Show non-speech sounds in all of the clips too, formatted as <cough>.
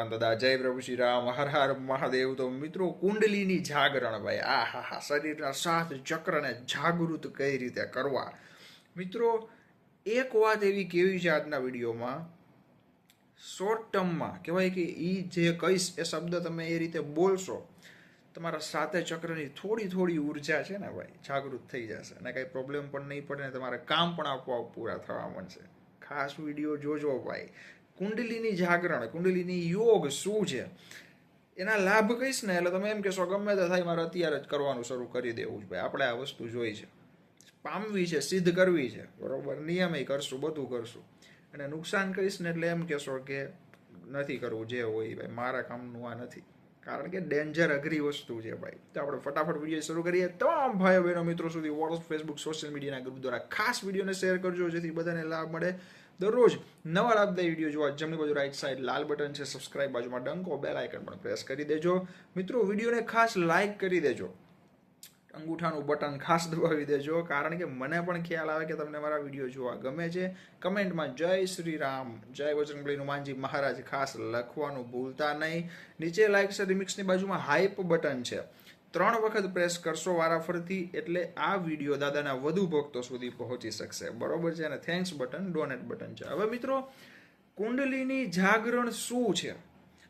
જયપાન દાદા, જય પ્રભુ શ્રી રામ, હર હર મહાદેવ. તો મિત્રો, કુંડલીની જાગરણ ભાઈ આ હા હા શરીરના સાત ચક્રને જાગૃત કઈ રીતે કરવા? મિત્રો, એક વાત એવી કેવી છે આજના વિડીયોમાં? શોર્ટ ટર્મમાં કહેવાય કે એ જે કહીશ એ શબ્દ તમે એ રીતે બોલશો, તમારા સાતે ચક્રની થોડી થોડી ઊર્જા છે ને ભાઈ, જાગૃત થઈ જશે. અને કાંઈ પ્રોબ્લેમ પણ નહીં પડે ને તમારા કામ પણ આપોઆપ પૂરા થવા મળશે. ખાસ વીડિયો જોજો ભાઈ. કુંડલીની જાગરણ, કુંડલીની યોગ શું છે? એના લાભ કહીશ ને, એટલે તમે એમ કહેશો, ગમે તે થાય, મારે અત્યારે જ કરવાનું શરૂ કરી દેવું છે ભાઈ. આપણે આ વસ્તુ જોઈ છે. પામવી છે, સિદ્ધ કરવી છે. બરોબર? નિયમે કરશું, બધું કરશું. અને નુકસાન કહીશ ને, એટલે એમ કહેશો કે નથી કરવું, જે હોય ભાઈ, મારા કામનું આ નથી. કારણ કે ડેન્જર અઘરી વસ્તુ છે ભાઈ. તો આપણે ફટાફટ વીડિયો શરૂ કરીએ. તમામ ભાઈઓ બહેનો મિત્રો સુધી વોટ્સઅપ ફેસબુક સોશિયલ મીડિયાના ગ્રુપ દ્વારા ખાસ વિડીયોને શેર કરજો, જેથી બધાને લાભ મળે. દરરોજ નવા લાભદાયી વીડિયો જોવા જમણી બાજુ રાઈટ સાઈડ લાલ બટન છે સબસ્ક્રાઇબ બાજુમાં ડંકો બેલ આઇકન પણ પ્રેસ કરી દેજો. મિત્રો, વિડીયોને ખાસ લાઇક કરી દેજો. અંગૂઠાનું બટન ખાસ દબાવી દેજો, કારણ કે મને પણ ખ્યાલ આવે કે તમને મારા વીડિયો જોવા ગમે છે. કમેન્ટમાં જય શ્રી રામ, જય બજરંગબલી હનુમાનજી મહારાજ, ખાસ લખવાનું ભૂલતા નહીં. નીચે લાઇક છે રિમિક્સની બાજુમાં હાઈપ બટન છે. ત્રણ વખત પ્રેસ કરશો વારાફરતી એટલે આ વીડિયો દાદાના વધુ ભક્તો સુધી પહોંચી શકશે. બરોબર છે અને થેન્ક્સ બટન ડોનેટ બટન છે. હવે મિત્રો, કુંડલીની જાગરણ શું છે?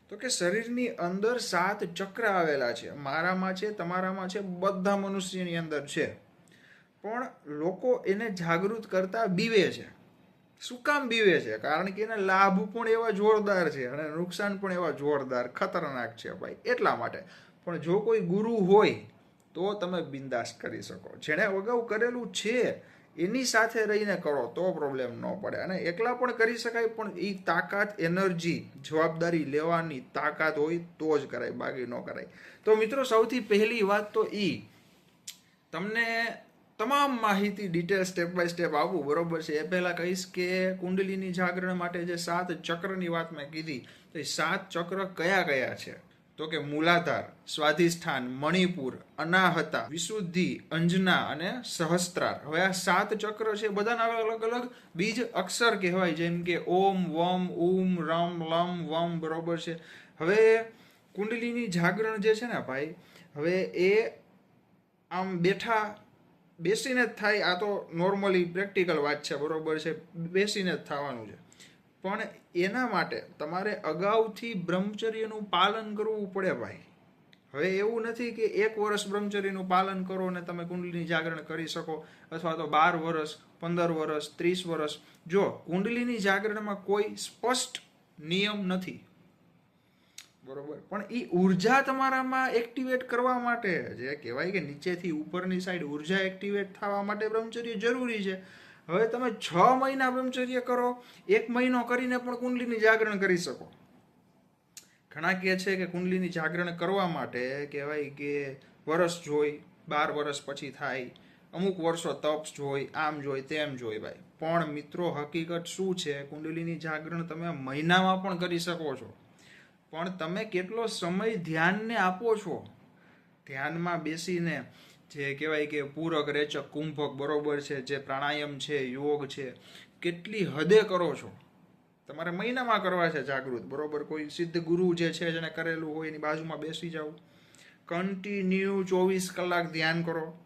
તો કે શરીરની અંદર સાત ચક્ર આવેલા છે. મારામાં છે, તમારામાં છે, બધા મનુષ્યની અંદર છે. પણ લોકો એને જાગૃત કરતા બીવે છે. શું કામ બીવે છે? કારણ કે એના લાભ પણ એવા જોરદાર છે અને નુકસાન પણ એવા જોરદાર, ખતરનાક છે ભાઈ. એટલા માટે. પણ જો કોઈ ગુરુ હોય, તો તમે બિંદાસ કરી શકો. જેણે અગાઉ કરેલું છે, એની સાથે રહીને કરો, તો પ્રોબ્લેમ ન પડે. અને એકલા પણ કરી શકાય, પણ એ તાકાત, એનર્જી, જવાબદારી લેવાની તાકાત હોય, તો જ કરાય, બાકી ન કરાય. તો મિત્રો, સૌથી પહેલી વાત તો એ તમને તમામ માહિતી ડિટેલ સ્ટેપ બાય સ્ટેપ આવવું બરોબર છે? એ પહેલાં કહીશ કે કુંડલીની જાગરણ માટે જે સાત ચક્રની વાત મેં કીધી, તો એ સાત ચક્ર કયા કયા છે? તો કે મૂલાધાર, સ્વાધિષ્ઠાન, મણિપુર, અનાહતા, વિશુદ્ધિ, અંજના અને સહસ્ત્રાર. હવે આ સાત ચક્ર છે, બધાના અલગ અલગ બીજ અક્ષર કહેવાય, જેમ કે ઓમ, વમ, ઉમ, રમ, લમ, વમ બરોબર છે. હવે કુંડલીની જાગરણ જે છે ને ભાઈ, હવે એ આમ બેઠા બેસીને જ થાય, આ તો નોર્મલી પ્રેક્ટિકલ વાત છે, બરોબર છે, બેસીને જ થવાનું છે. પણ એના માટે તમારે અગાઉથી બ્રહ્મચર્યનું પાલન કરવું પડે ભાઈ. હવે એવું નથી કે એક વર્ષ બ્રહ્મચર્યનું પાલન કરો અને તમે કુંડલીની જાગરણ કરી શકો અથવા તો બાર વર્ષ, પંદર વર્ષ, ત્રીસ વર્ષ. જો કુંડલીની જાગરણમાં કોઈ સ્પષ્ટ નિયમ નથી. બરોબર. પણ એ ઊર્જા તમારામાં એક્ટિવેટ કરવા માટે જે કહેવાય કે નીચેથી ઉપરની સાઈડ ઊર્જા એક્ટિવેટ થવા માટે બ્રહ્મચર્ય જરૂરી છે. હવે તમે છ મહિના બ્રહ્મચર્ય કરો, એક મહિનો કરીને પણ કુંડલીની જાગરણ કરી શકો. ઘણા કહે છે કે કુંડલીની જાગરણ કરવા માટે કહેવાય કે વરસ જોઈ, બાર વરસ પછી થાય, અમુક વર્ષો તપ જોઈ, આમ જોઈ, તેમ જોઈ ભાઈ. પણ મિત્રો, હકીકત શું છે? કુંડલીની જાગરણ તમે મહિનામાં પણ કરી શકો છો. પણ તમે કેટલો સમય ધ્યાનને આપો છો? ધ્યાનમાં બેસીને જે કહેવાય કે પૂરક, રેચક, કુંભક બરોબર છે, જે પ્રાણાયામ છે, યોગ છે, કેટલી હદે કરો છો? તમારે મહિનામાં કરવા છે જાગૃત, બરોબર? કોઈ સિદ્ધ ગુરુ જે છે જેને કરેલું હોય એની બાજુમાં બેસી જાઓ. કન્ટિન્યુ ચોવીસ કલાક ધ્યાન કરો.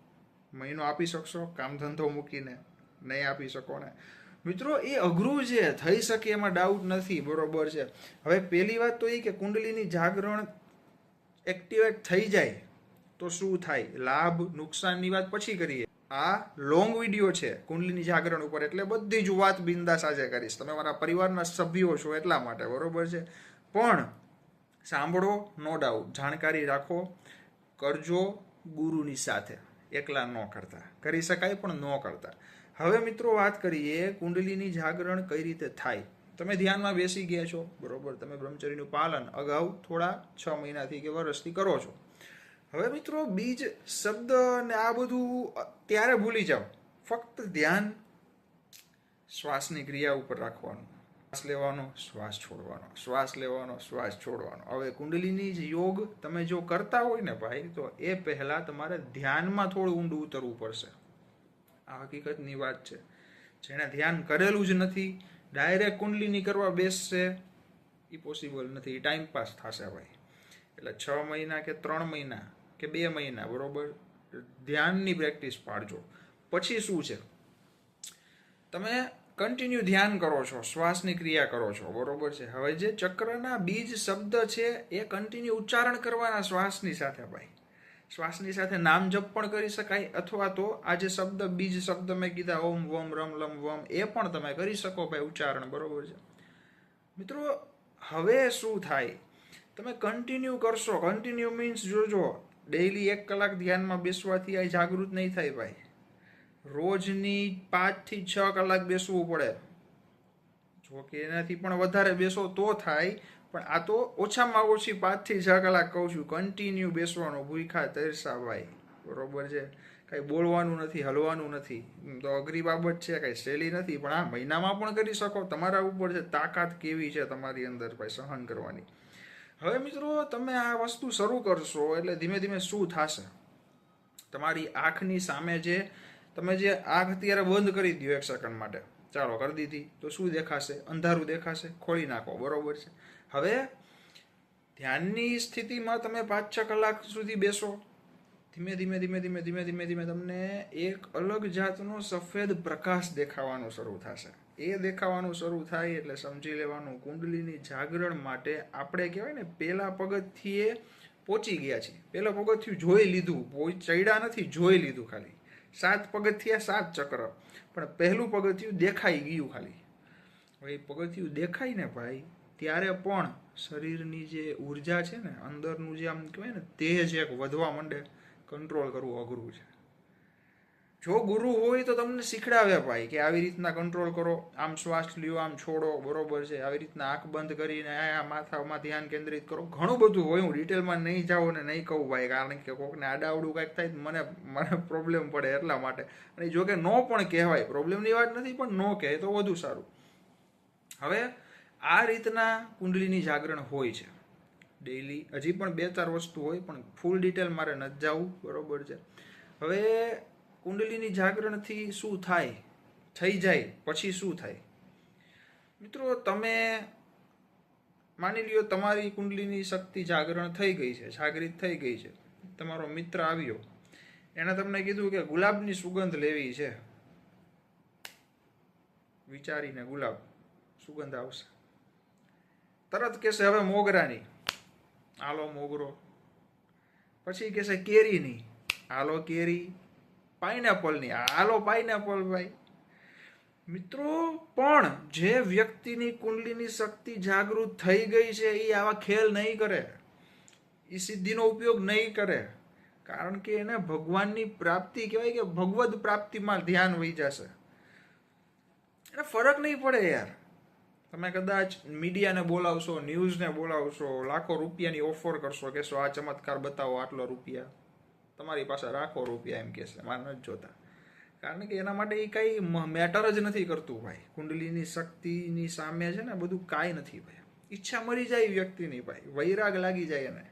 મહિનો આપી શકશો, કામ ધંધો મૂકીને નહીં આપી શકો ને. મિત્રો, એ અઘરું છે, થઈ શકે એમાં ડાઉટ નથી, બરોબર છે. હવે પહેલી વાત તો એ કે કુંડલીની જાગરણ એક્ટિવેટ થઈ જાય. તો શું થાય? લાભ, નુકસાનની વાત પછી કરીએ. આ લોંગ વીડિયો છે, કુંડલીની જાગરણ ઉપર. એટલે બધી જ વાત બિંદાસ આજે કરીશ. તમે મારા પરિવારના સભ્યો છો એટલા માટે, બરોબર છે? પણ સાંભળો નો ડાઉટ જાણકારી રાખો, કરજો ગુરુની સાથે. એકલા ન કરતા. કરી શકાય પણ ન કરતા. હવે મિત્રો વાત કરીએ કુંડલીની જાગરણ કઈ રીતે થાય? તમે ધ્યાનમાં બેસી ગયા છો? બરોબર. તમે બ્રહ્મચર્યનું પાલન અગાઉ થોડા છ મહિનાથી કે વર્ષથી કરો છો. હવે મિત્રો બીજ, શબ્દ ને આ બધું ત્યારે ભૂલી જાઓ. ફક્ત ધ્યાન શ્વાસની ક્રિયા ઉપર રાખવાનું. શ્વાસ લેવાનો, શ્વાસ છોડવાનો. શ્વાસ લેવાનો, શ્વાસ છોડવાનો. હવે કુંડલીની જ યોગ તમે જો કરતા હોય ને ભાઈ, તો એ પહેલાં તમારે ધ્યાનમાં થોડું ઊંડું ઉતરવું પડશે. આ હકીકતની વાત છે. જેણે ધ્યાન કરેલું જ નથી, ડાયરેક્ટ કુંડલીની કરવા બેસશે એ પોસિબલ નથી. ટાઈમ પાસ થશે ભાઈ. એટલે છ મહિના કે ત્રણ મહિના કે બે મહિના, બરોબર? ધ્યાનની પ્રેક્ટિસ પાડજો. પછી શું છે? તમે કન્ટિન્યુ ધ્યાન કરો છો, શ્વાસની ક્રિયા કરો છો, બરોબર છે? હવે જે ચક્રના બીજ શબ્દ છે, એ કન્ટિન્યુ ઉચ્ચારણ કરવાના શ્વાસની સાથે ભાઈ. શ્વાસની સાથે નામ જપ પણ કરી શકાય, અથવા તો આ જે શબ્દ, બીજ શબ્દ મેં કીધા, ઓમ, વમ, રમ, લમ, વમ, એ પણ તમે કરી શકો ભાઈ ઉચ્ચારણ, બરોબર છે? મિત્રો, હવે શું થાય? તમે કન્ટિન્યુ કરશો. કન્ટિન્યુ મીન્સ જોજો ડેઈલી એક કલાક ધ્યાનમાં બેસવાથી આ જાગૃત નહીં થાય ભાઈ. રોજની પાંચથી છ કલાક બેસવું પડે. જો કે એનાથી પણ વધારે બેસો તો થાય, પણ આ તો ઓછામાં ઓછી પાંચથી છ કલાક કહું છું કન્ટિન્યુ બેસવાનો ભૂખા તરસા ભાઈ. બરોબર છે? કાંઈ બોલવાનું નથી, હલવાનું નથી. તો અઘરી બાબત છે, કાંઈ સહેલી નથી, પણ આ મહિનામાં પણ કરી શકો. તમારા ઉપર છે તાકાત કેવી છે તમારી અંદર ભાઈ સહન કરવાની. હવે મિત્રો, તમે આ વસ્તુ શરૂ કરશો એટલે ધીમે ધીમે શું થશે? તમારી આંખની સામે જે, તમે જે આંખ અત્યારે બંધ કરી દો એક સેકન્ડ માટે. ચાલો, કરી દીધી. તો શું દેખાશે? અંધારું દેખાશે. ખોલી નાખો. બરોબર છે. હવે ધ્યાનની સ્થિતિમાં તમે પાંચ છ કલાક સુધી બેસો. ધીમે ધીમે ધીમે ધીમે ધીમે ધીમે ધીમે તમને એક અલગ જાતનો સફેદ પ્રકાશ દેખાવાનો શરૂ થશે. એ દેખાવાનું શરૂ થાય એટલે સમજી લેવાનું, કુંડલીની જાગરણ માટે આપણે કહેવાય ને પહેલા પગથિયે પહોંચી ગયા છીએ. પેલા પગથિયું જોઈ લીધું કોઈ ચડ્યા નથી, જોઈ લીધું ખાલી. સાત પગથિયા, સાત ચક્ર. પણ પહેલું પગથિયું દેખાઈ ગયું ખાલી. હવે પગથિયું દેખાય ને ભાઈ, ત્યારે પણ શરીરની જે ઊર્જા છે ને, અંદરનું જે આમ કહેવાય ને, તેજ એક વધવા માંડે, કંટ્રોલ કરવું અઘરું છે. જો ગુરુ હોય તો તમને શીખડાવે ભાઈ કે આવી રીતના કંટ્રોલ કરો, આમ શ્વાસ લ્યો, આમ છોડો, બરોબર છે. આવી રીતના આંખ બંધ કરીને આ માથામાં ધ્યાન કેન્દ્રિત કરો. ઘણું બધું હોય, હું ડિટેલમાં નહીં જાઉં ને નહીં કહું ભાઈ, કારણ કે કોકને આડાવડું કાંઈક થાય મને મને પ્રોબ્લેમ પડે એટલા માટે. અને જો કે નો પણ કહેવાય પ્રોબ્લેમની વાત નથી, પણ નો કહે તો વધુ સારું. હવે આ રીતના કુંડલીની જાગરણ હોય છે. ડેઈલી હજી પણ બે ચાર વસ્તુ હોય, પણ ફૂલ ડિટેલ મારે નથી જવું બરોબર છે. હવે કુંડલીની જાગરણથી શું થાય? થઈ જાય, પછી શું થાય? મિત્રો, તમે માની લ્યો તમારી કુંડલીની શક્તિ જાગરણ થઈ ગઈ છે જાગૃત થઈ ગઈ છે. તમારો મિત્ર આવ્યો. એણે તમને કીધું કે ગુલાબની સુગંધ લેવી છે. વિચારીને ગુલાબ, સુગંધ આવશે. તરત કહેશે, હવે મોગરાની. આલો મોગરો. પછી કહેશે, કેરીની. આલો કેરી. પાઇનેપલની. હાલો પાઇનેપલ ભાઈ. મિત્રો, પણ જે વ્યક્તિની કુંડલીની શક્તિ જાગૃત થઈ ગઈ છે એ આવા ખેલ નહીં કરે. એ સિદ્ધિનો ઉપયોગ નહીં કરે. કારણ કે એને ભગવાનની પ્રાપ્તિ કહેવાય કે ભગવદ પ્રાપ્તિમાં ધ્યાન વહી જશે. એને ફરક નહીં પડે યાર. તમે કદાચ મીડિયાને બોલાવશો, ન્યૂઝને બોલાવશો, લાખો રૂપિયાની ઓફર કરશો કહેશો આ ચમત્કાર બતાવો આટલો રૂપિયા? તમારી પાસે રાખો રૂપિયા એમ કહેશે મારે નથી જોતા. કારણ કે એના માટે એ કંઈ મેટર જ નથી કરતું ભાઈ. કુંડલીની શક્તિની સામે છે ને બધું કાંઈ નથી ભાઈ. ઈચ્છા મરી જાય વ્યક્તિની ભાઈ. વૈરાગ લાગી જાય એને.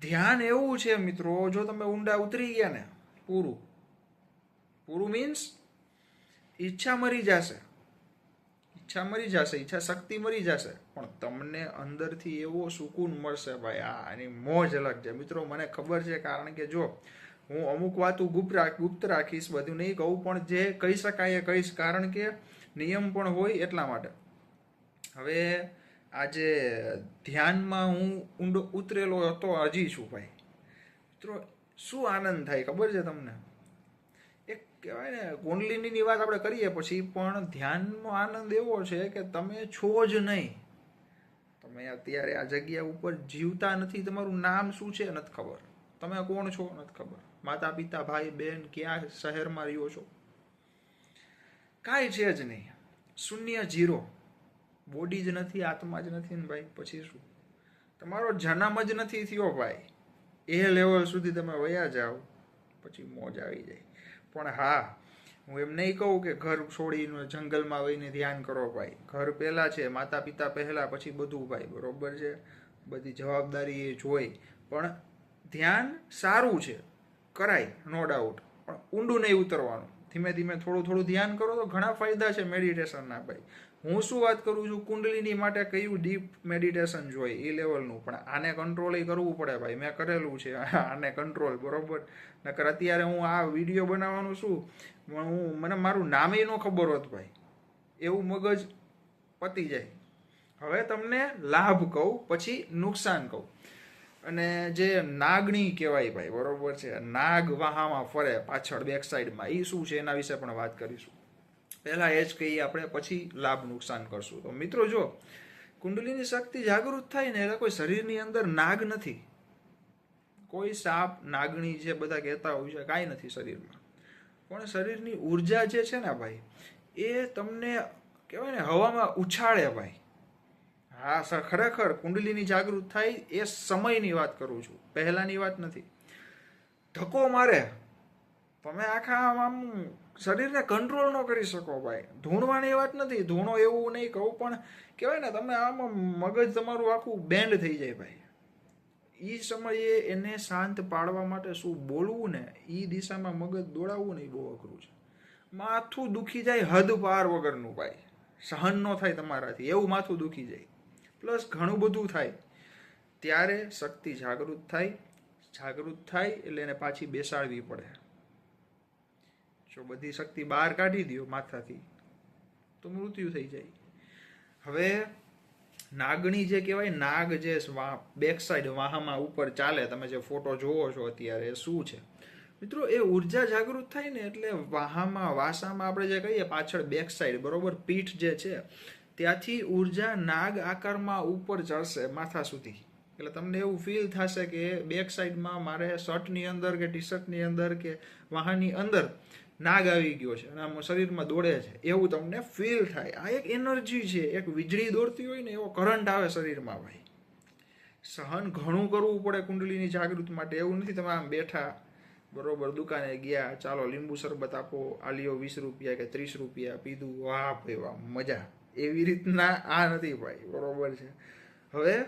ધ્યાન એવું છે મિત્રો, જો તમે ઊંડા ઉતરી ગયા ને, પૂરું. પૂરું મીન્સ ઈચ્છા મરી જશે. ઈચ્છા મરી જશે, ઈચ્છા શક્તિ મરી જશે. પણ તમને અંદરથી એવો સુકૂન મળશે ભાઈ, આ એની મોજ અલગ છે. મિત્રો, મને ખબર છે, કારણ કે જો હું અમુક વાતો ગુપ્ત રાખ, ગુપ્ત રાખીશ, બધું નહીં કહું, પણ જે કહી શકાય એ કહીશ, કારણ કે નિયમ પણ હોય એટલા માટે. હવે આજે ધ્યાનમાં હું ઊંડો ઉતરેલો હતો, હજી છું ભાઈ. મિત્રો, શું આનંદ થાય, ખબર છે તમને? કહેવાય ને કુંડલીની વાત આપણે કરીએ, પછી પણ ધ્યાનનો આનંદ એવો છે કે તમે છો જ નહીં. તમે અત્યારે આ જગ્યા ઉપર જીવતા નથી, તમારું નામ શું છે નથી ખબર. તમે કોણ છો નથી ખબર. માતા, પિતા, ભાઈ બહેન ક્યાં શહેરમાં રહ્યો છો? કાંઈ છે જ નહીં. શૂન્ય જીરો. બોડી જ નથી, આત્મા જ નથી ને ભાઈ, પછી શું? તમારો જન્મ જ નથી થયો ભાઈ. એ લેવલ સુધી તમે વયા જાઓ, પછી મોજ આવી જાય. પણ હા, હું એમ નહીં કહું કે ઘર છોડીને જંગલમાં વહીને ધ્યાન કરો ભાઈ. ઘર પહેલાં છે માતા પિતા પહેલાં, પછી બધું ભાઈ, બરાબર છે? બધી જવાબદારી એ જોઈ. પણ ધ્યાન સારું છે, કરાય નો ડાઉટ પણ ઊંડું નહીં ઉતરવાનું. ધીમે ધીમે થોડું થોડું ધ્યાન કરો તો ઘણા ફાયદા છે મેડિટેશનના ભાઈ. હું શું વાત કરું છું? કુંડલીની માટે કયું ડીપ મેડિટેશન જોઈએ? એ લેવલનું પણ આને કંટ્રોલ કરવું પડે ભાઈ. મેં કરેલું છે. <laughs> આને કંટ્રોલ બરોબર? નકર અત્યારે હું આ વીડિયો બનાવવાનું શું હું, મને મારું નામે ન ખબર હોત ભાઈ. એવું મગજ પતી જાય. હવે તમને લાભ કહું, પછી નુકસાન કહું. અને જે નાગણી કહેવાય ભાઈ, બરોબર છે? નાગ વાહામાં ફરે પાછળ બેક સાઈડમાં એ શું છે? એના વિશે પણ વાત કરીશું. પહેલા એ જ કહીએ આપણે પછી લાભ નુકસાન કરશું. તો મિત્રો જો, કુંડલીની શક્તિ જાગૃત થાય ને એટલે કોઈ શરીરની અંદર નાગ નથી. કોઈ સાપ, નાગણી જે બધા કહેતા હોય છે, કાંઈ નથી શરીરમાં. પણ શરીરની ઊર્જા જે છે ને ભાઈ, એ તમને કહેવાય ને હવામાં ઉછાળે ભાઈ. હા, સર, ખરેખર કુંડલીની જાગૃત થાય એ સમયની વાત કરું છું. પહેલાંની વાત નથી. ધક્કો મારે. તમે આખા આમ આમ શરીરને કંટ્રોલ ન કરી શકો ભાઈ. ધૂણવાની વાત નથી, ધૂણો એવું નહીં કહું, પણ કહેવાય ને, તમે આમ મગજ તમારું આખું બેન્ડ થઈ જાય ભાઈ. એ સમયે એને શાંત પાડવા માટે શું બોલવું ને એ દિશામાં મગજ દોડાવવું ને એ બહુ અઘરું છે. માથું દુખી જાય હદ પાર વગરનું ભાઈ. સહન ન થાય તમારાથી, એવું માથું દુખી જાય. પ્લસ ઘણું બધું થાય. ત્યારે શક્તિ જાગૃત થાય. જાગૃત થાય એટલે એને પાછી બેસાડવી પડે. જો બધી શક્તિ બહાર કાઢી દો માથાથી, તો મૃત્યુ થઈ જાય. હવે નાગણી જે કહેવાય, નાગ જે બેક સાઈડ વાહામાં ઉપર ચાલે, તમે જે ફોટો જોવો છો અત્યારે શું છે? મિત્રો, એ ઊર્જા જાગૃત થાય ને એટલે વાહામાં, વાસામાં આપણે જે કહીએ, પાછળ બેક સાઈડ બરોબર, પીઠ જે છે, ત્યાંથી ઊર્જા નાગ આકારમાં ઉપર ચડશે માથા સુધી. એટલે તમને એવું ફીલ થશે કે બેક સાઈડમાં મારે શર્ટની અંદર કે ટી શર્ટની અંદર કે વાહનની અંદર નાગ આવી ગયો છે અને આમ શરીરમાં દોડે છે. એવું તમને ફીલ થાય. આ એક એનર્જી છે. એક વીજળી દોડતી હોય ને એવો કરંટ આવે શરીરમાં ભાઈ. સહન ઘણું કરવું પડે કુંડલીની જાગૃત માટે. એવું નથી તમે આમ બેઠા બરોબર દુકાને ગયા, ચાલો લીંબુ શરબત આપો આલિયો વીસ રૂપિયા કે ત્રીસ રૂપિયા, પીધું, વાહ ભાઈ વાહ, મજા. એવી રીતના આ નથી ભાઈ. બરોબર છે. હવે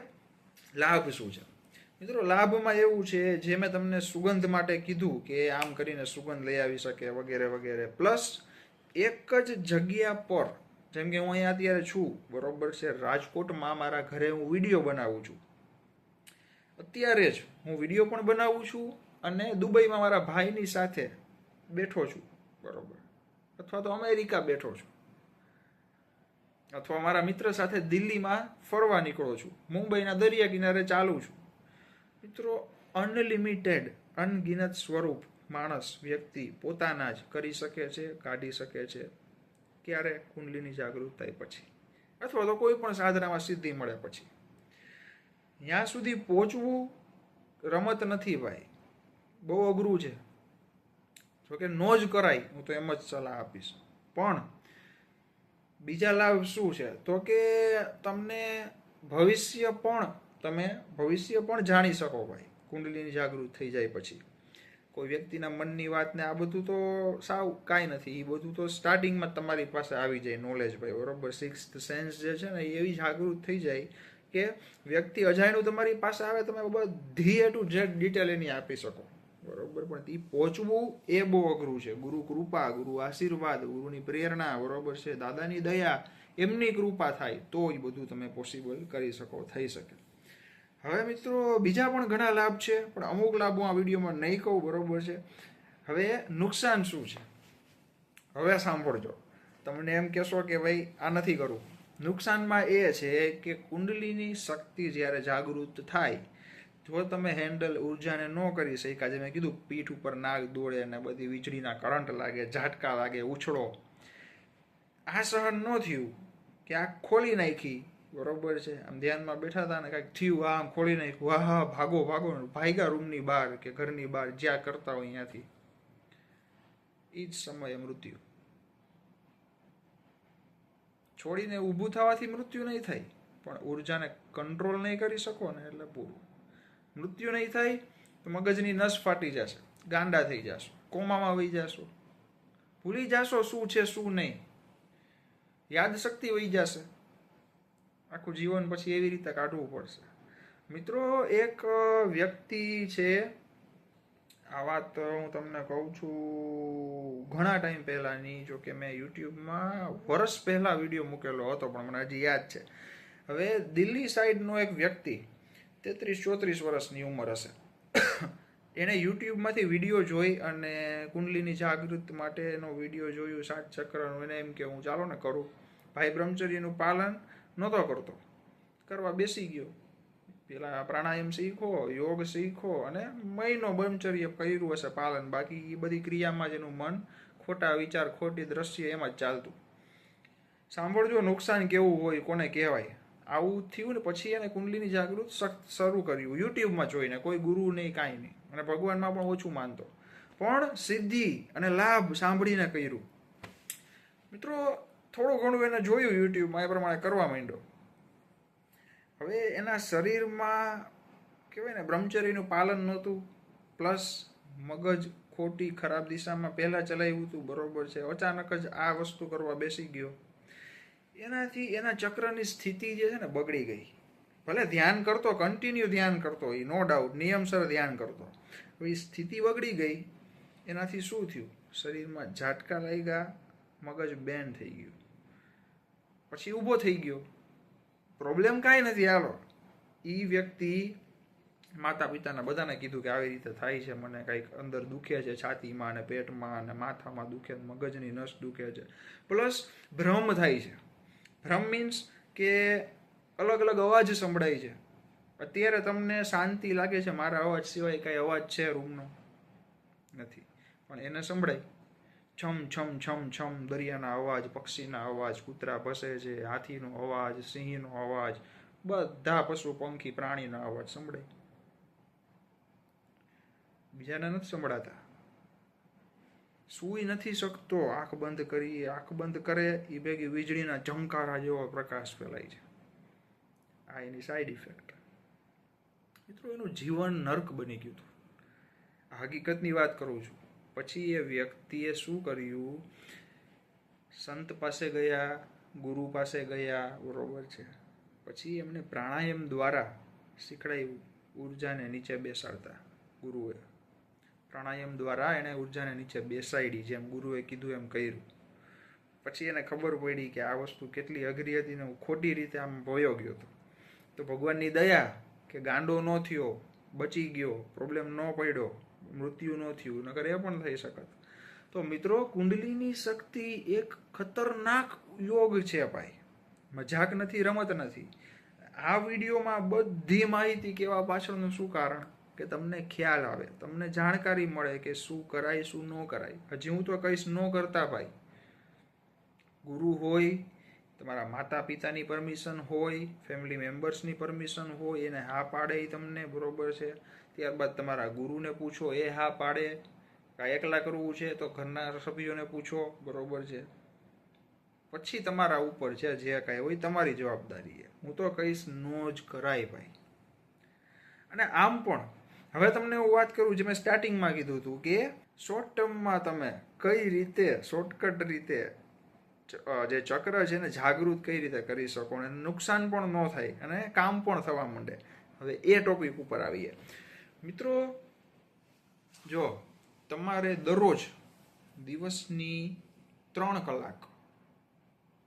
લાભ શું છે? મિત્રો, લાભમાં એવું છે, જે મેં તમને સુગંધ માટે કીધું કે આમ કરીને સુગંધ લઈ આવી શકે વગેરે વગેરે. પ્લસ એક જ જગ્યા પર, જેમ કે હું અહીંયા અત્યારે છું, બરોબર છે, રાજકોટમાં મારા ઘરે હું વીડિયો બનાવું છું. અત્યારે જ હું વીડિયો પણ બનાવું છું અને દુબઈમાં મારા ભાઈની સાથે બેઠો છું, બરોબર. અથવા તો અમેરિકા બેઠો છું. અથવા મારા મિત્ર સાથે દિલ્હીમાં ફરવા નીકળો છું. મુંબઈના દરિયા કિનારે ચાલું છું. મિત્રો, અનલિમિટેડ, અનગિનત સ્વરૂપ માણસ, વ્યક્તિ પોતાના જ કરી શકે છે, કાઢી શકે છે. ક્યારે કુંડલીની જાગૃત થાય પછી? અથવા તો કોઈ પણ સાધનામાં સિદ્ધિ મળે પછી. ત્યાં સુધી પહોંચવું રમત નથી ભાઈ. બહુ અઘરું છે. જોકે નો જ કરાય, હું તો એમ જ સલાહ આપીશ. પણ બીજા લાભ શું છે? તો કે તમને ભવિષ્ય પણ તમે ભવિષ્ય પણ જાણી શકો ભાઈ, કુંડલીની જાગૃત થઈ જાય પછી. કોઈ વ્યક્તિના મનની વાતને આ બધું તો સાવ કાંઈ નથી એ બધું તો સ્ટાર્ટિંગમાં તમારી પાસે આવી જાય નોલેજ ભાઈ, બરોબર? સિક્સ સેન્સ જે છે ને એવી જાગૃત થઈ જાય કે વ્યક્તિ અજાણ્યું તમારી પાસે આવે, તમે બધી એ ટુ જેડ ડિટેલ એની આપી શકો. બરોબર? પણ એ પહોંચવું એ બહુ અઘરું છે. ગુરુ કૃપા, ગુરુ આશીર્વાદ, ગુરુની પ્રેરણા, બરોબર છે? દાદાની દયા, એમની કૃપા થાય તો એ બધું તમે પોસિબલ કરી શકો, થઈ શકે. હવે મિત્રો, બીજા પણ ઘણા લાભ છે, પણ અમુક લાભ આ વિડીયોમાં નહીં કહું, બરોબર છે. હવે નુકસાન શું છે? હવે સાંભળજો. તમને એમ કહેશો કે ભાઈ, આ નથી કરવું. નુકસાનમાં એ છે કે કુંડલીની શક્તિ જ્યારે જાગૃત થાય, જો તમે હેન્ડલ ઉર્જાને ન કરી શક્યા જે મેં કીધું, પીઠ ઉપર નાગ દોડે અને બધી વીજળીના કરંટ લાગે, ઝાટકા લાગે, ઉછળો. આ સહન ન થયું, કે આ ખોલી નાખી બરોબર છે. આમ ધ્યાનમાં બેઠા હતા ને કાંઈક થયું આ આમ ખોલી નાખ્યું, હા હા, ભાગો ભાગો ભાગ્યા રૂમની બહાર કે ઘરની બહાર જ્યાં કરતા હોય અહીંયાથી એ જ સમયે મૃત્યુ. છોડીને ઊભું થવાથી મૃત્યુ નહીં થાય. પણ ઉર્જાને કંટ્રોલ નહીં કરી શકો ને એટલે પૂરું. મૃત્યુ નહીં થાય તો મગજની નસ ફાટી જશે, ગાંડા થઈ જશો, કોમામાં વહી જશો. ભૂલી જશો શું છે, શું નહીં. યાદ શક્તિ વહી જશે. આખું જીવન પછી એવી રીતે કાઢવું પડશે. મિત્રો, એક વ્યક્તિ છે, આ વાત હું તમને કહું છું ઘણા ટાઈમ પહેલાંની, જો કે મેં યુટ્યુબમાં વર્ષ પહેલાં વીડિયો મૂકેલો હતો, પણ મને હજી યાદ છે. હવે દિલ્હી સાઈડનો એક વ્યક્તિ, તેત્રીસ ચોત્રીસ વર્ષની ઉંમર હશે. એણે યુટ્યુબમાંથી વીડિયો જોઈ અને કુંડલીની જાગૃત માટેનો વીડિયો જોયું, સાત ચક્રનું, એને એમ કે, હું ચાલો ને કરું. ભાઈ બ્રહ્મચર્યનું પાલન નહોતો કરતો. કરવા બેસી ગયો. પેલા પ્રાણાયામ શીખો, યોગ શીખો અને મહિનો બ્રહ્મચર્ય કર્યું હશે પાલન. બાકી એ બધી ક્રિયામાં જ એનું મન ખોટા વિચાર, ખોટી દ્રશ્ય એમાં જ ચાલતું. સાંભળજો, નુકસાન કેવું હોય કોને કહેવાય. આવું થયું ને પછી એને કુંડલીની જાગૃત શરૂ કર્યું. યુટ્યુબમાં જોઈને, કોઈ ગુરુ નહીં, કાંઈ નહીં. અને ભગવાનમાં પણ ઓછું માનતો. પણ સિદ્ધિ અને લાભ સાંભળીને કર્યું. મિત્રો થોડું ઘણું એને જોયું યુટ્યુબમાં, એ પ્રમાણે કરવા માંડ્યો. હવે એના શરીરમાં કહેવાય ને, બ્રહ્મચર્યનું પાલન નહોતું, પ્લસ મગજ ખોટી, ખરાબ દિશામાં પહેલાં ચલાવ્યું હતું, બરોબર છે. અચાનક જ આ વસ્તુ કરવા બેસી ગયો. એનાથી એના ચક્રની સ્થિતિ જે છે ને, બગડી ગઈ. ભલે ધ્યાન કરતો કન્ટિન્યુ ધ્યાન કરતો એ નો ડાઉટ નિયમસર ધ્યાન કરતો. હવે સ્થિતિ બગડી ગઈ, એનાથી શું થયું? શરીરમાં ઝાટકા લાગ્યા, મગજ બેન થઈ ગયું. પછી ઊભો થઈ ગયો. પ્રોબ્લેમ કાંઈ નથી, હાલો. એ વ્યક્તિ માતા પિતાના બધાને કીધું કે આવી રીતે થાય છે, મને કંઈક અંદર દુખે છે છાતીમાં અને પેટમાં અને માથામાં દુખે મગજની નસ દુખે છે. પ્લસ ભ્રમ થાય છે. ભ્રમ મીન્સ કે અલગ અલગ અવાજ સંભળાય છે. અત્યારે તમને શાંતિ લાગે છે, મારા અવાજ સિવાય કાંઈ અવાજ છે રૂમનો નથી. પણ એને સંભળાય. છમ છમ છમ છમ દરિયાના અવાજ, પક્ષીના અવાજ, કૂતરા ભસે છે, હાથીનો અવાજ, સિંહનો અવાજ, બધા પશુ, પંખી, પ્રાણીના અવાજ સંભળાય. બીજાને નથી સંભળાતા. સૂઈ નથી શકતો, આંખ બંધ કરી, આંખ બંધ કરે એ ભેગી વીજળીના ઝંકારા જેવો પ્રકાશ ફેલાય છે. આ એની સાઈડ ઇફેક્ટ મિત્રો, એનું જીવન નર્ક બની ગયું હતું. હકીકતની વાત કરું છું. પછી એ વ્યક્તિએ શું કર્યું? સંત પાસે ગયા, ગુરુ પાસે ગયા, બરોબર છે. પછી એમને પ્રાણાયામ દ્વારા શીખડાયું ઉર્જાને નીચે બેસાડતા ગુરુએ. પ્રાણાયામ દ્વારા એણે ઉર્જાને નીચે બેસાડી, જેમ ગુરુએ કીધું એમ કર્યું. પછી એને ખબર પડી કે આ વસ્તુ કેટલી અઘરી હતી ને હું ખોટી રીતે આમ ભોયો ગયો હતો. તો ભગવાનની દયા કે ગાંડો ન થયો, બચી ગયો પ્રોબ્લેમ ન પડ્યો મૃત્યુ ન થયું, નકર એ પણ થઈ શકત. તો મિત્રો, કુંડલીની શક્તિ એક ખતરનાક યોગ છે ભાઈ. મજાક નથી, રમત નથી. આ વિડીયોમાં બધી માહિતી કેવા પાછળનું શું કારણ? કે તમને ખ્યાલ આવે, તમને જાણકારી મળે કે શું કરાય, શું ન કરાય. હજી હું તો કહીશ, ન કરતા ભાઈ. ગુરુ હોય તમારા માતા પિતાની પરમિશન હોય ફેમિલી મેમ્બર્સની પરમિશન હોય, એને હા પાડે એ તમને, બરોબર છે? ત્યારબાદ તમારા ગુરુને પૂછો, એ હા પાડે. કાંઈ એકલા કરવું છે તો ઘરના સભ્યોને પૂછો, બરોબર છે? પછી તમારા ઉપર છે જે કાંઈ હોય તમારી જવાબદારી છે. હું તો કહીશ, નો જ કરાય ભાઈ. અને આમ પણ, હવે તમને હું વાત કરું, જે મેં સ્ટાર્ટિંગમાં કીધું હતું કે શોર્ટ ટર્મમાં તમે કઈ રીતે શોર્ટકટ રીતે જે ચક્ર છે એને જાગૃત કઈ રીતે કરી શકો અને નુકસાન પણ ન થાય અને કામ પણ થવા માંડે. હવે એ ટોપિક ઉપર આવીએ. મિત્રો, જો તમારે દરરોજ દિવસની ત્રણ કલાક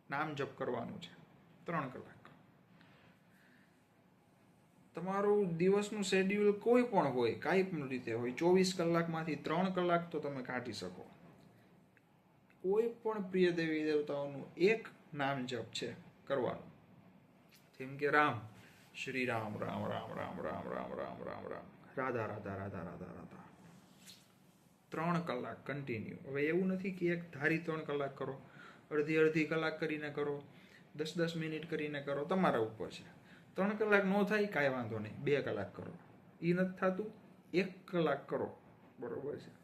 નામ જપ કરવાનું છે. ત્રણ કલાક. તમારું દિવસનું શેડ્યુલ કોઈ પણ હોય, કાંઈ પણ રીતે હોય, ચોવીસ કલાકમાંથી ત્રણ કલાક તો તમે કાઢી શકો. કોઈ પણ પ્રિય દેવી દેવતાઓનું એક નામ જપ છે કરવાનું. જેમ કે રામ, શ્રી રામ રામ રામ રામ રામ રામ રામ રામ રામ. રાધા રાધા રાધા રાધા રાધા. ત્રણ કલાક કન્ટિન્યુ હવે એવું નથી કે એક ધારી ત્રણ કલાક કરો, અડધી અડધી કલાક કરીને કરો, દસ દસ મિનિટ કરીને કરો, તમારા ઉપર છે. ત્રણ કલાક ન થાય કાંઈ વાંધો નહીં, બે કલાક કરો. એ નથી થતું, એક કલાક કરો. બરોબર છે.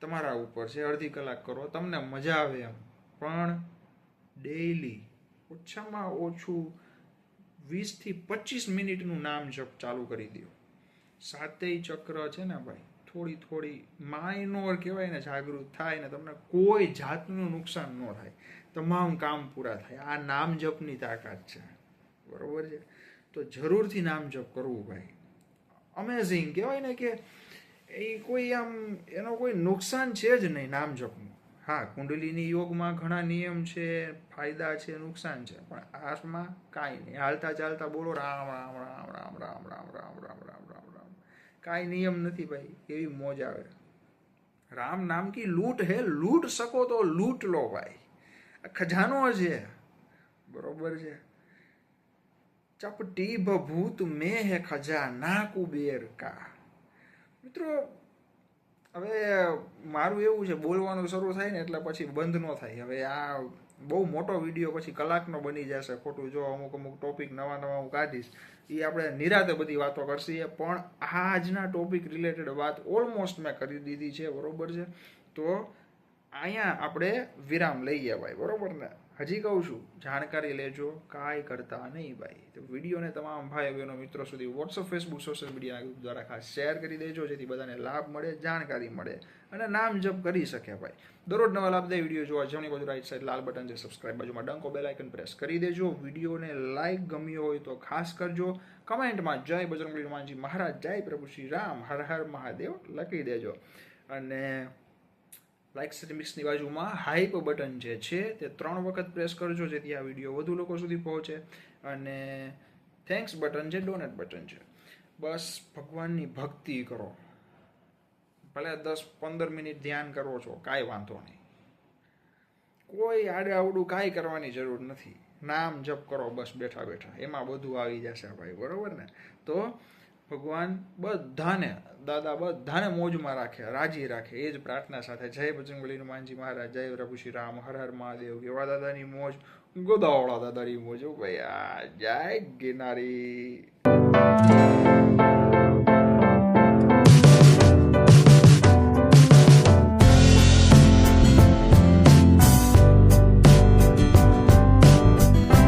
તમારા ઉપર છે, અડધી કલાક કરો, તમને મજા આવે એમ. પણ ડેઈલી ઓછામાં ઓછું વીસથી પચીસ મિનિટનું નામ જપ ચાલુ કરી દો. સાતેય ચક્ર છે ને ભાઈ, થોડી થોડી માઇનોર કહેવાય ને, જાગૃત થાય ને, તમને કોઈ જાતનું નુકસાન ન થાય. તમામ કામ પૂરા થાય. આ નામ જપની તાકાત છે. બરોબર છે? તો જરૂરથી નામ જપ કરવું ભાઈ. અમેઝિંગ કહેવાય ને કે એ કોઈ આમ એનો કોઈ નુકસાન છે જ નહીં નામ જપનું હા કુંડલીની યોગમાં ઘણા નિયમ છે ફાયદા છે નુકસાન છે પણ આસમાં કાંઈ નહીં હાલતા ચાલતા બોલો રામ રામ રામ રામ રામ રામ રામ રામ રામ રામ રામ કાંઈ નિયમ નથી ભાઈ એવી મોજ આવે રામ નામ કી લૂંટ હે લૂંટ શકો તો લૂંટ લો ભાઈ આ ખજાનો છે બરોબર છે ચપટી બભૂત મેં હે ખજાના કુબેર કા મિત્રો, હવે મારું એવું છે, બોલવાનું શરૂ થાય ને એટલે પછી બંધ ન થાય. હવે આ બહુ મોટો વીડિયો પછી કલાકનો બની જશે. ખોટું જો અમુક અમુક ટોપિક નવા નવા હું કાઢીશ એ આપણે નિરાતે બધી વાતો કરશીએ. પણ આજના ટોપિક રિલેટેડ વાત ઓલમોસ્ટ મેં કરી દીધી છે, બરોબર છે? તો અહીંયા આપણે વિરામ લઈએ ભાઈ બરોબર ને? હજી કહું છું, જાણકારી લેજો, કાંઈ કરતા નહીં ભાઈ. તો વિડીયોને તમામ ભાઈ બહેનો, મિત્રો સુધી વોટ્સઅપ ફેસબુક સોશિયલ મીડિયા દ્વારા ખાસ શેર કરી દેજો, જેથી બધાને લાભ મળે, જાણકારી મળે અને નામ જપ કરી શકે ભાઈ. દરરોજ નવા લાભદાયી વીડિયો જોવા, જમણી બાજુ રાઈટ સાઈડ લાલ બટન છે સબસ્ક્રાઇબ બાજુમાં ડંકો બેલ આઇકન પ્રેસ કરી દેજો. વિડીયોને લાઈક ગમ્યો હોય તો ખાસ કરજો. કમેન્ટમાં જય બજરંગબલી હનુમાનજી મહારાજ, જય પ્રભુ શ્રી રામ, હર હર મહાદેવ લખી દેજો. અને લાઇક સેટિંગ્સની બાજુમાં હાઈપ બટન જે છે, તે ત્રણ વખત પ્રેસ કરજો, જેથી આ વીડિયો વધુ લોકો સુધી પહોંચે. અને થેન્ક્સ બટન છે ડોનેટ બટન છે. બસ ભગવાનની ભક્તિ કરો. ભલે દસ પંદર મિનિટ ધ્યાન કરો છો, કાંઈ વાંધો નહીં. કોઈ આડે આવડું કાંઈ કરવાની જરૂર નથી. નામ જપ કરો, બસ બેઠા બેઠા. એમાં બધું આવી જશે ભાઈ, બરોબર ને? તો ભગવાન બધાને, દાદા બધાને મોજમાં રાખે, રાજી રાખે, એ જ પ્રાર્થના સાથે. જય બજરંગબલી હનુમાનજી મહારાજ, જય પ્રભુ શ્રી રામ, હર હર મહાદેવ, કેવા દાદાની મોજ, ગોદાવાળા દાદાની મોજ. ભાઈ, આ જય ગિરનારી